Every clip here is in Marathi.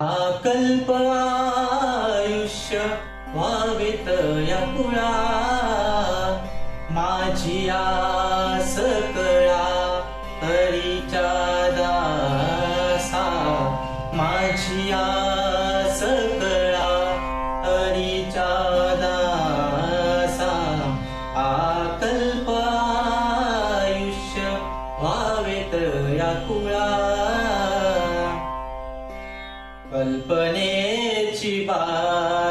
आकल्प आयुष्य व्हावेत या कुळा माझी आस कळा हरीच्या दासा. माझी आस कळा हरीच्या दासा. आकल्प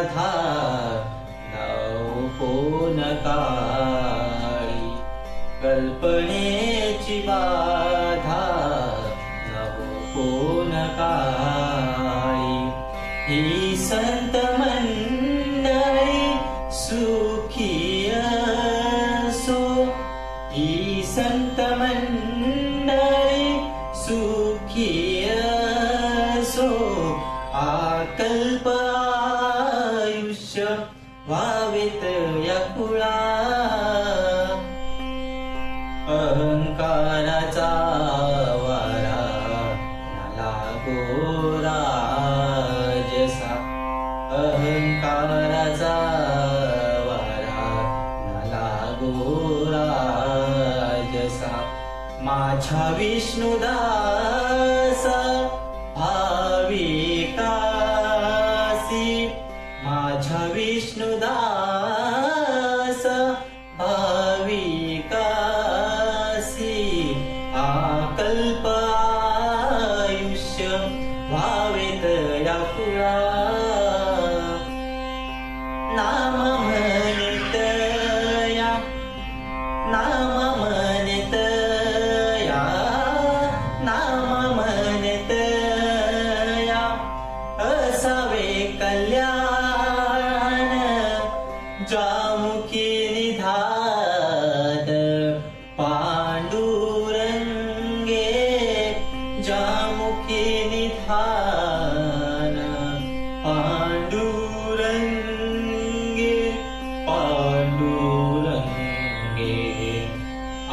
बाधा नको नकाळी कल्पनेची बाधा कोण नकाळी ही संत मंडळी सुखी असो. ही संत मंडळी सुखी असो. आकल्प मला गोराजसा अहंकाराचा वारा मला गोराजसा माझ्या विष्णुदासा भाविकासी माझ्या विष्णुदास आयुष्य व्हावेत या कुळा नाम म्हणतया नाम म्हणतया नाम म्हणतया असावे कल्याण।